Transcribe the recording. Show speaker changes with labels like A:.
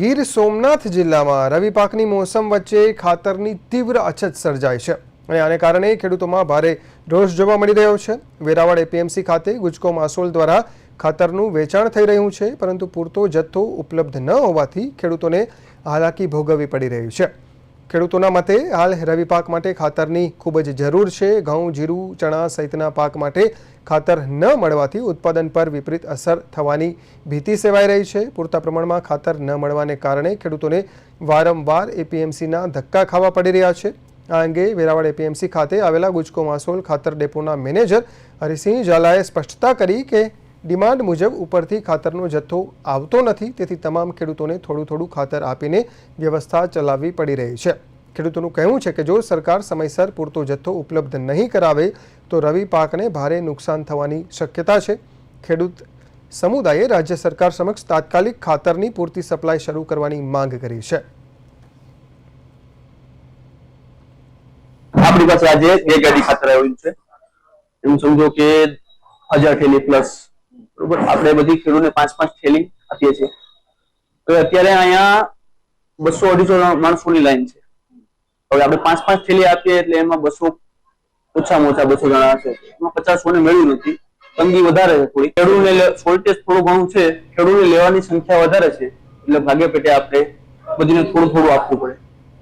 A: ગીર સોમનાથ જિલ્લામાં રવિ પાકની મોસમ વચ્ચે ખાતરની તીવ્ર અછત સર્જાઈ છે. અને આને કારણે ખેડૂતોમાં ભારે રોષ જોવા મળી રહ્યો છે. વેરાવળ એપીએમસી ખાતે ગુજકો માસોલ દ્વારા ખાતરનું વેચાણ થઈ રહ્યું છે, પરંતુ પૂરતો જથ્થો ઉપલબ્ધ ન હોવાથી ખેડૂતોને હાલાકી ભોગવવી પડી રહી છે. ખેડૂતોના મતે હાલ રવિ પાક માટે ખાતરની ખૂબ જ જરૂર છે. ઘઉં, જીરું, ચણા સહિતના પાક માટે ખાતર ન મળવાથી ઉત્પાદન પર વિપરીત અસર થવાની ભીતિ સેવાઈ રહી છે. પૂરતા પ્રમાણમાં ખાતર ન મળવાને કારણે ખેડૂતોને વારંવાર એપીએમસીના ધક્કા ખાવા પડી રહ્યા છે. આ અંગે વેરાવળ એપીએમસી ખાતે આવેલા ગુજકો માસોલ ખાતર ડેપોના મેનેજર હરિસિંહ ઝાલાએ સ્પષ્ટતા કરી કે ડિમાન્ડ મુજબ ઉપરથી ખાતરનો જથ્થો આવતો નથી, તેથી તમામ ખેડૂતોને થોડું થોડું ખાતર આપીને વ્યવસ્થા ચલાવવી પડી રહી છે. ખેડૂતોનું કહેવું છે કે જો સરકાર સમયસર પૂરતો જથ્થો ઉપલબ્ધ નહીં કરાવે, તો રવિ પાકને ભારે નુકસાન થવાની શક્યતા છે. ખેડૂત સમુદાયે રાજ્ય સરકાર સમક્ષ તાત્કાલિક ખાતરની પૂરતી સપ્લાય શરૂ કરવાની માંગ કરી છે.
B: આપણી પાસે આજે બે ગાડી ખાતર આવ્યું છે. એમ સમજો કે હજાર થેલી પ્લસ બરોબર? આપણે બધી ખેડૂતને પાંચ પાંચ થેલી આપીએ છીએ. તો અત્યારે અહીંયા બસો અઢીસો માણસોની લાઈન છે. હવે આપણે પાંચ પાંચ થેલી આપીએ એટલે એમાં બસો ઓછામાં ઓછા બસો જણા હશે. એમાં પચાસોને મળ્યું નથી. તંગી વધારે છે થોડી. ખેડૂતને શોર્ટેજ થોડું ઘણું છે. ખેડૂતને લેવાની સંખ્યા વધારે છે. એટલે ભાગે પેટે આપણે બધીને થોડું થોડું આપવું પડે.